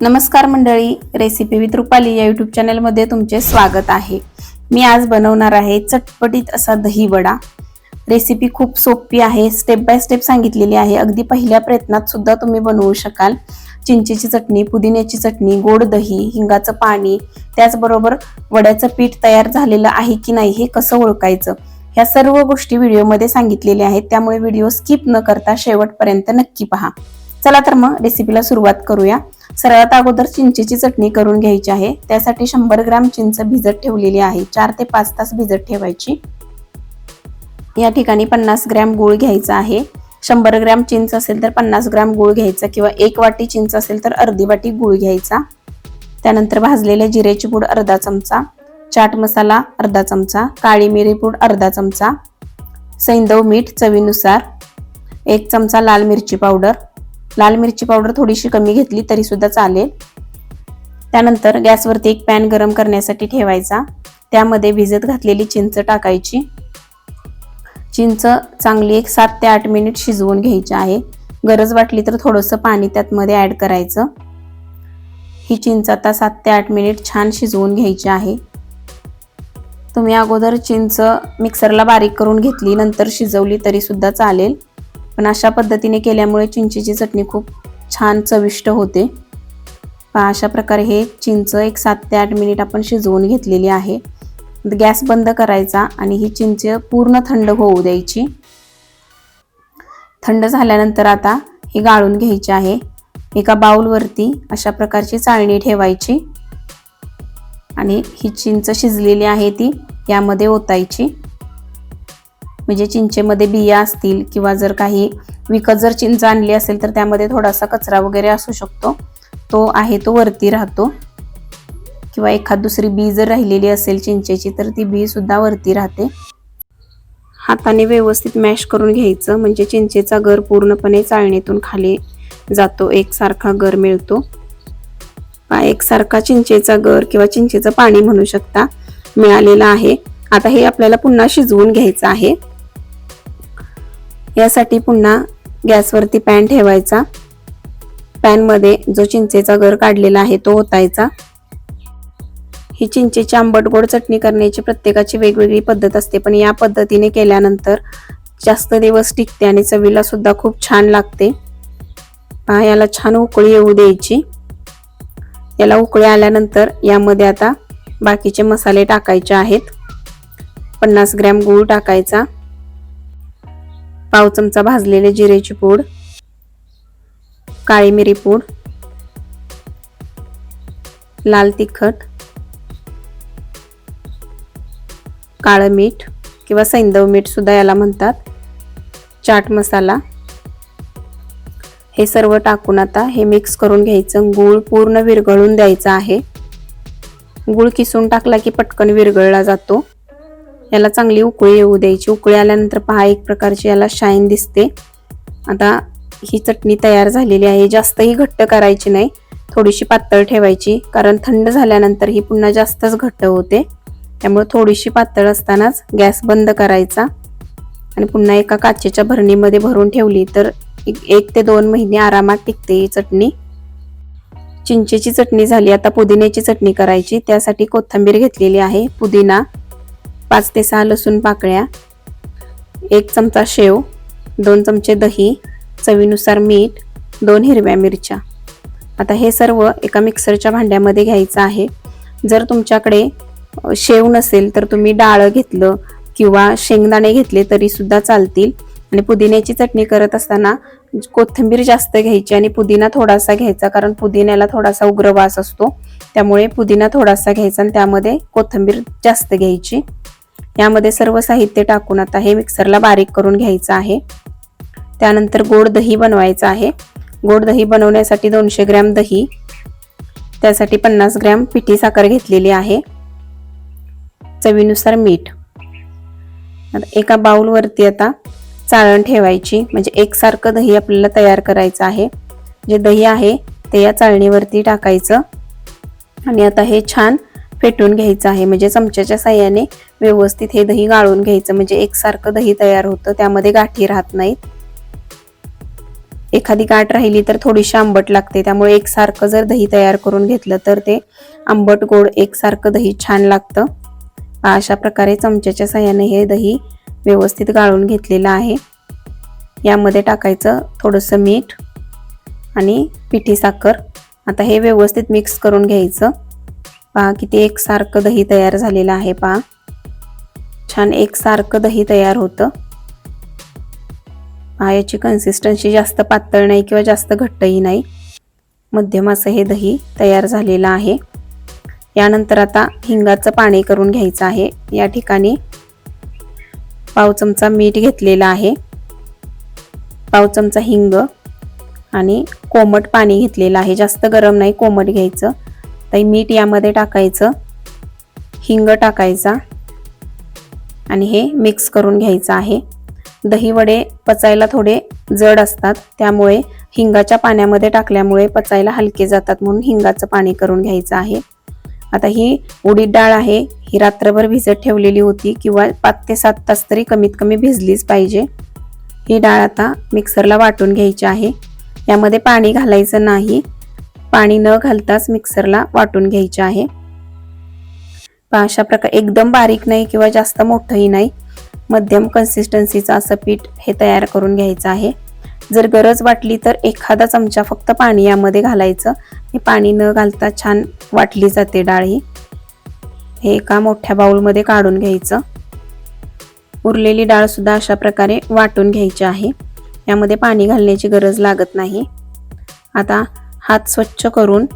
नमस्कार मंडळी recipe with Rupali या यूट्यूब चॅनलमध्ये तुमचे स्वागत आहे. मी आज बनवणार आहे चटपटीत असा दही वडा. रेसिपी खूप सोपी आहे स्टेप बाय स्टेप सांगितलेली आहे. अगदी पहिल्या प्रयत्नात सुद्धा तुम्ही बनवू शकाल. चिंचेची चटणी पुदिन्याची चटणी गोड दही हिंगाचं पाणी त्याचबरोबर वड्याचं पीठ तयार झालेलं आहे की नाही हे कसं ओळखायचं? ह्या सर्व गोष्टी व्हिडिओमध्ये सांगितलेल्या आहेत त्यामुळे व्हिडिओ स्किप न करता शेवटपर्यंत नक्की पहा. चला तर मग रेसिपीला सुरुवात करूया. सर्वात अगोदर चिंचेची चटणी करून घ्यायची आहे. त्यासाठी शंभर ग्राम चिंच भिजत ठेवलेली आहे. चार ते पाच तास भिजत ठेवायची. या ठिकाणी पन्नास ग्रॅम गूळ घ्यायचा आहे. शंभर ग्रॅम चिंच असेल तर पन्नास ग्रॅम गूळ घ्यायचा किंवा एक वाटी चिंच असेल तर अर्धी वाटी गूळ घ्यायचा. त्यानंतर भाजलेल्या जिऱ्याची पूड अर्धा चमचा चाट मसाला अर्धा चमचा काळी मिरी पूड अर्धा चमचा सैंदव मीठ चवीनुसार एक चमचा लाल मिरची पावडर लाल मिरची पावडर थोडीशी कमी घेतली तरी सुद्धा चालेल. त्यानंतर गॅसवरती एक पॅन गरम करण्यासाठी ठेवायचा. त्यामध्ये भिजत घातलेली चिंच टाकायची. चिंच चांगली एक सात ते आठ मिनिट शिजवून घ्यायची आहे. गरज वाटली तर थोडंसं पाणी त्यातमध्ये ॲड करायचं. ही चिंच आता सात ते आठ मिनिट छान शिजवून घ्यायची आहे. तुम्ही अगोदर चिंच मिक्सरला बारीक करून घेतली नंतर शिजवली तरी सुद्धा चालेल. पण अशा पद्धतीने केल्यामुळे चिंचेची चटणी खूप छान चविष्ट होते. पहा अशा प्रकारे हे चिंच एक सात ते आठ मिनिट आपण शिजवून घेतलेली आहे. गॅस बंद करायचा आणि ही चिंच पूर्ण थंड होऊ द्यायची. थंड झाल्यानंतर आता ही गाळून घ्यायची आहे. एका बाऊलवरती अशा प्रकारची चाळणी ठेवायची. आणि ही चिंच शिजलेली आहे ती यामध्ये ओतायची. म्हणजे चिंचेमध्ये बिया असतील किंवा जर काही विकत जर चिंच आणली असेल तर त्यामध्ये थोडासा कचरा वगैरे असू शकतो. तो आहे तो वरती राहतो. किंवा एखाद दुसरी बी जर राहिलेली असेल चिंचेची तर ती बी सुद्धा वरती राहते. हाताने व्यवस्थित मॅश करून घ्यायचं. म्हणजे चिंचेचा गर पूर्णपणे चाळणीतून खाली जातो. एकसारखा गर मिळतो. एकसारखा चिंचेचा गर किंवा चिंचेचं पाणी म्हणू शकता मिळालेला आहे. आता हे आपल्याला पुन्हा शिजवून घ्यायचं आहे. यासाठी पुन्हा गॅसवरती पॅन ठेवायचा. पॅनमध्ये जो चिंचेचा गर काढलेला आहे तो ओतायचा. ही चिंचेची आंबट गोड चटणी करण्याची प्रत्येकाची वेगवेगळी पद्धत असते पण या पद्धतीने केल्यानंतर जास्त दिवस टिकते आणि चवीला सुद्धा खूप छान लागते. पहा याला छान उकळी येऊ द्यायची. याला उकळी आल्यानंतर यामध्ये आता बाकीचे मसाले टाकायचे आहेत. पन्नास ग्रॅम गूळ टाकायचा. पाव चमचा भाजलेले जिरेची पूड काळी मिरी पूड लाल तिखट काळं मीठ किंवा सैंदव मीठ सुद्धा याला म्हणतात. चाट मसाला. हे सर्व टाकून आता हे मिक्स करून घ्यायचं. गूळ पूर्ण विरघळून द्यायचा आहे. गूळ किसून टाकला की पटकन विरघळला जातो. याला चांगली उकळी येऊ द्यायची. उकळी आल्यानंतर पहा एक प्रकारची याला शाईन दिसते. आता ही चटणी तयार झालेली आहे. जास्तही घट्ट करायची नाही. थोडीशी पातळ ठेवायची. कारण थंड झाल्यानंतर ही पुन्हा जास्तच घट्ट होते. त्यामुळे थोडीशी पातळ असतानाच गॅस बंद करायचा. आणि पुन्हा एका काचेच्या भरणीमध्ये भरून ठेवली तर एक ते दोन महिने आरामात टिकते ही चटणी. चिंचेची चटणी झाली. आता पुदिन्याची चटणी करायची. त्यासाठी कोथिंबीर घेतलेली आहे. पुदिना पाच ते सहा लसूण पाकळ्या एक चमचा शेव दोन चमचे दही चवीनुसार मीठ दोन हिरव्या मिरच्या. आता हे सर्व एका मिक्सरच्या भांड्यामध्ये घ्यायचं आहे. जर तुमच्याकडे शेव नसेल तर तुम्ही डाळ घेतलं किंवा शेंगदाणे घेतले तरी सुद्धा चालतील. आणि पुदिन्याची चटणी करत असताना कोथिंबीर जास्त घ्यायची आणि पुदिना थोडासा घ्यायचा कारण पुदिन्याला थोडासा उग्र वास असतो. त्यामुळे पुदिना थोडासा घ्यायचा आणि त्यामध्ये कोथिंबीर जास्त घ्यायची. यामध्ये सर्व साहित्य टाकून आता हे मिक्सरला बारीक करून घ्यायचं आहे. त्यानंतर गोड दही बनवायचं आहे. गोड दही बनवण्यासाठी दोनशे ग्रॅम दही त्यासाठी पन्नास ग्रॅम पिठी साखर घेतलेली आहे. चवीनुसार मीठ. एका बाऊलवरती आता चाळण ठेवायची म्हणजे एकसारखं दही आपल्याला तयार करायचं आहे. जे दही आहे ते या चाळणीवरती टाकायचं. आणि आता हे छान फेटून घ्यायचं आहे. म्हणजे चमच्याच्या साह्याने व्यवस्थित हे दही गाळून घ्यायचं. म्हणजे एकसारखं दही तयार होतं. त्यामध्ये गाठी राहत नाहीत. एखादी गाठ राहिली तर थोडीशी आंबट लागते. त्यामुळे एकसारखं जर दही तयार करून घेतलं तर ते आंबट गोड एकसारखं दही छान लागतं. अशा प्रकारे चमच्याच्या साह्याने हे दही व्यवस्थित गाळून घेतलेलं आहे. यामध्ये टाकायचं थोडंसं मीठ आणि पिठी साखर. आता हे व्यवस्थित मिक्स करून घ्यायचं. पहा किती एकसारखं दही तयार झालेलं आहे पहा. छान एकसारखं दही तयार होतं. पहा याची कन्सिस्टन्सी जास्त पातळ नाही किंवा जास्त घट्टही नाही. मध्यम असं हे दही तयार झालेलं आहे. यानंतर आता हिंगाचं पाणी करून घ्यायचं आहे. या ठिकाणी पाव चमचा मीठ घेतलेला आहे. पाव चमचा हिंग आणि कोमट पाणी घेतलेलं आहे. जास्त गरम नाही कोमट घ्यायचं. तर मीठ यामध्ये टाकायचं हिंग टाकायचा आणि हे मिक्स करून घ्यायचं आहे. दहीवडे पचायला थोडे जड असतात त्यामुळे हिंगाच्या पाण्यामध्ये टाकल्यामुळे पचायला हलके जातात म्हणून हिंगाचं पाणी करून घ्यायचं आहे. आता ही उडीद डाळ आहे ही रात्रभर भिजत ठेवलेली होती किंवा पाच ते सात तास तरी कमीत कमी भिजलीच पाहिजे. ही डाळ आता मिक्सरला वाटून घ्यायची आहे. यामध्ये पाणी घालायचं नाही. पाणी न घालताच मिक्सरला वाटून घ्यायचे आहे. अशा प्रकारे एकदम बारीक नाही किंवा जास्त मोठंही नाही. मध्यम कन्सिस्टन्सीचं असं पीठ हे तयार करून घ्यायचं आहे. जर गरज वाटली तर एखादा चमचा फक्त पाणी यामध्ये घालायचं. हे पाणी न घालता छान वाटली जाते डाळ. ही हे एका मोठ्या बाउलमध्ये काढून घ्यायचं. उरलेली डाळ सुद्धा अशा प्रकारे वाटून घ्यायची आहे. यामध्ये पाणी घालण्याची गरज लागत नाही. आता हात स्वच्छ करून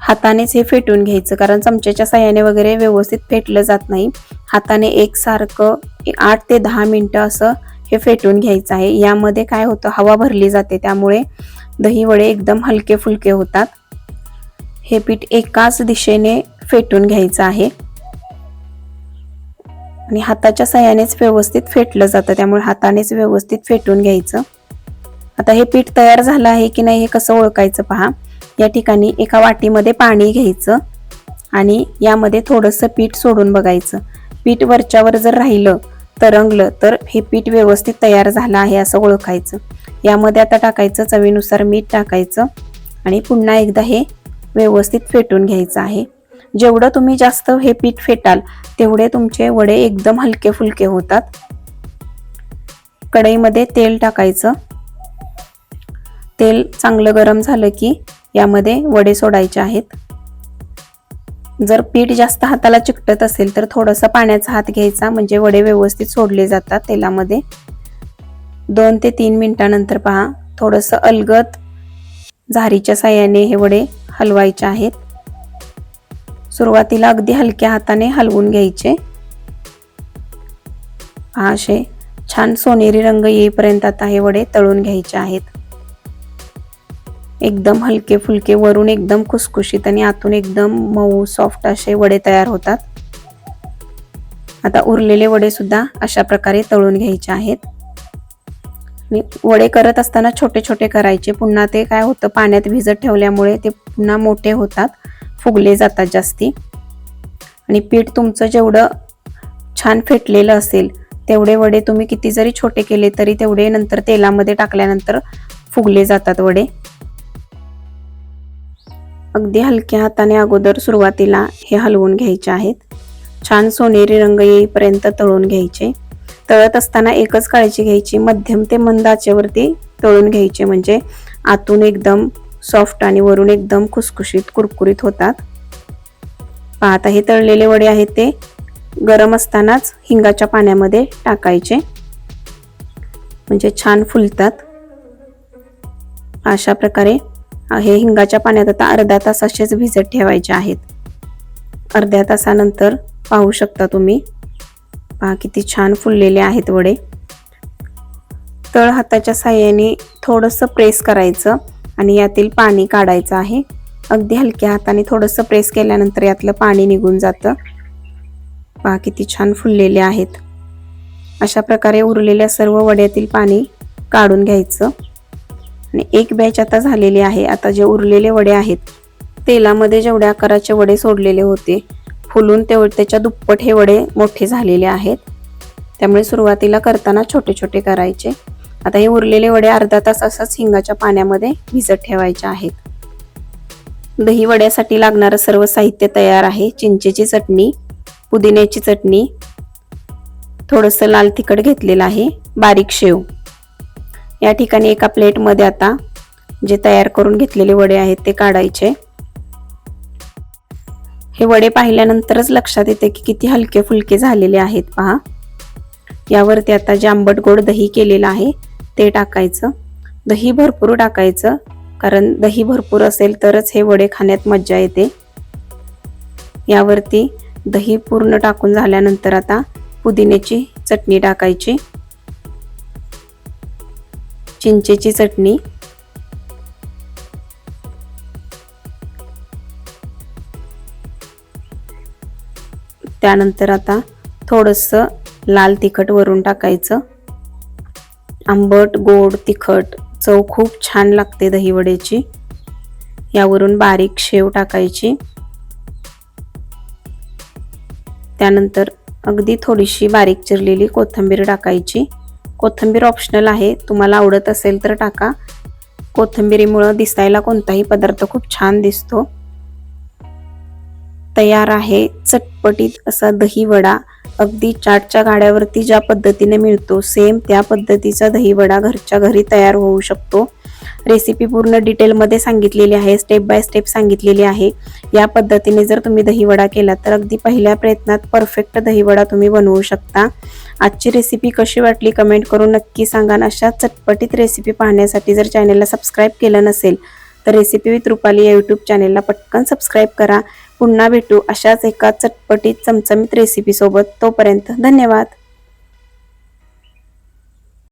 हातानेच हे फेटून घ्यायचं. कारण चमच्याच्या साह्याने वगैरे व्यवस्थित फेटलं जात नाही. हाताने एकसारखं आठ ते दहा मिनटं असं हे फेटून घ्यायचं आहे. यामध्ये काय होतं? हवा भरली जाते. त्यामुळे दही वडे एकदम हलके फुलके होतात. हे पीठ एकाच दिशेने फेटून घ्यायचं आहे. आणि हाताच्या साह्यानेच व्यवस्थित फेटलं जातं. त्यामुळे हातानेच व्यवस्थित फेटून घ्यायचं. आता हे पीठ तयार झालं आहे की नाही हे कसं ओळखायचं पहा. या ठिकाणी एका वाटीमध्ये पाणी घ्यायचं आणि यामध्ये थोडंसं पीठ सोडून बघायचं. पीठ वरच्यावर जर राहिलं तरंगलं तर हे पीठ व्यवस्थित तयार झालं आहे असं ओळखायचं. यामध्ये आता टाकायचं चवीनुसार मीठ टाकायचं आणि पुन्हा एकदा हे व्यवस्थित फेटून घ्यायचं आहे. जेवढं तुम्ही जास्त हे पीठ फेटाल तेवढे तुमचे वडे एकदम हलके फुलके होतात. कढईमध्ये तेल टाकायचं. तेल चांगलं गरम झालं की यामध्ये वडे सोडायचे आहेत. जर पीठ जास्त हाताला चिकटत असेल तर थोडंसं पाण्याचा हात घ्यायचा म्हणजे वडे व्यवस्थित सोडले जातात तेलामध्ये. दोन ते तीन मिनिटानंतर पहा थोडंसं अलगत झारीच्या साह्याने हे वडे हलवायचे आहेत. सुरुवातीला अगदी हलक्या हाताने हलवून घ्यायचे. असे छान सोनेरी रंग येईपर्यंत आता हे वडे तळून घ्यायचे आहेत. एकदम हलके फुलके वरून एकदम खुसखुशीत आणि आतून एकदम मऊ सॉफ्ट असे वडे तयार होतात. आता उरलेले वडे सुद्धा अशा प्रकारे तळून घ्यायचे आहेत. आणि वडे करत असताना छोटे छोटे करायचे. पुन्हा ते काय होतं पाण्यात भिजत ठेवल्यामुळे ते पुन्हा मोठे होतात फुगले जातात जास्ती. आणि पीठ तुमचं जेवढं छान फेटलेलं असेल तेवढे वडे तुम्ही किती जरी छोटे केले तरी तेवढे नंतर तेलामध्ये टाकल्यानंतर फुगले जातात वडे. अगदी हलक्या हाताने अगोदर सुरुवातीला हे हलवून घ्यायचे आहेत. छान सोनेरी रंग येईपर्यंत तळून घ्यायचे. तळत असताना एकच काळजी घ्यायची मध्यम ते मंद आचेवरती तळून घ्यायचे. म्हणजे आतून एकदम सॉफ्ट आणि वरून एकदम खुसखुशीत कुरकुरीत होतात. पाहता हे तळलेले वडे आहेत ते. गरम असतानाच हिंगाच्या पाण्यामध्ये टाकायचे. म्हणजे छान फुलतात. अशा प्रकारे हे हिंगाच्या पाण्यात आता अर्धा तास असेच भिजत ठेवायचे आहेत. अर्ध्या तासानंतर पाहू शकता तुम्ही. पहा किती छान फुललेले आहेत वडे. तळ हाताच्या साह्याने थोडंसं प्रेस करायचं आणि यातील पाणी काढायचं आहे. अगदी हलक्या हाताने थोडंसं प्रेस केल्यानंतर यातलं पाणी निघून जातं. पहा किती छान फुललेले आहेत. अशा प्रकारे उरलेल्या सर्व वड्यातील पाणी काढून घ्यायचं. आणि एक बॅच आता झालेली आहे. आता जे उरलेले वडे आहेत तेलामध्ये जेवढ्या आकाराचे वडे सोडलेले होते फुलून तेवढे त्याच्या दुप्पट हे वडे मोठे झालेले आहेत. त्यामुळे सुरुवातीला करताना छोटे छोटे करायचे. आता हे उरलेले वडे अर्धा तास असंच हिंगाच्या पाण्यामध्ये भिजत ठेवायचे आहेत. दही वड्यासाठी लागणारं सर्व साहित्य तयार आहे. चिंचेची चटणी पुदिन्याची चटणी थोडंसं लाल तिखट घेतलेलं आहे. बारीक शेव. या ठिकाणी एका प्लेटमध्ये आता जे तयार करून घेतलेले वडे आहेत ते काढायचे. हे वडे पाहिल्यानंतरच लक्षात येते की किती हलके फुलके झालेले आहेत पहा. यावरती आता जे आंबट गोड दही केलेलं आहे ते टाकायचं. दही भरपूर टाकायचं कारण दही भरपूर असेल तरच हे वडे खाण्यात मज्जा येते. यावरती दही पूर्ण टाकून झाल्यानंतर आता पुदिन्याची चटणी टाकायची. चिंचेची चटणी. त्यानंतर आता थोडंसं लाल तिखट वरून टाकायचं. आंबट गोड तिखट चव खूप छान लागते दहीवडेची. यावरून बारीक शेव टाकायची. त्यानंतर अगदी थोडीशी बारीक चिरलेली कोथिंबीर टाकायची. कोथिंबीर ऑप्शनल आहे. तुम्हाला आवडत असेल तर टाका. कोथिंबिरीमुळं दिसायला कोणताही पदार्थ खूप छान दिसतो. तयार आहे चटपटीत असा दही वडा. अगदी चाटच्या गाड्यावरती ज्या पद्धतीने मिळतो सेम त्या पद्धतीचा दही वडा घरच्या घरी तयार होऊ शकतो. रेसिपी पूर्ण डिटेलमध्ये सांगितलेली आहे स्टेप बाय स्टेप सांगितलेली आहे. या पद्धतीने जर तुम्ही दहीवडा केला तर अगदी पहिल्या प्रयत्नात परफेक्ट दहीवडा तुम्ही बनवू शकता. आजची रेसिपी कशी वाटली कमेंट करून नक्की सांगा अशा चटपटीत रेसिपी पाहण्यासाठी जर चॅनलला सबस्क्राईब केलं नसेल तर रेसिपी विथ रुपाली या यूट्यूब चॅनेलला पटकन सबस्क्राईब करा. पुन्हा भेटू अशाच एका चटपटीत चमचमीत रेसिपीसोबत तोपर्यंत धन्यवाद.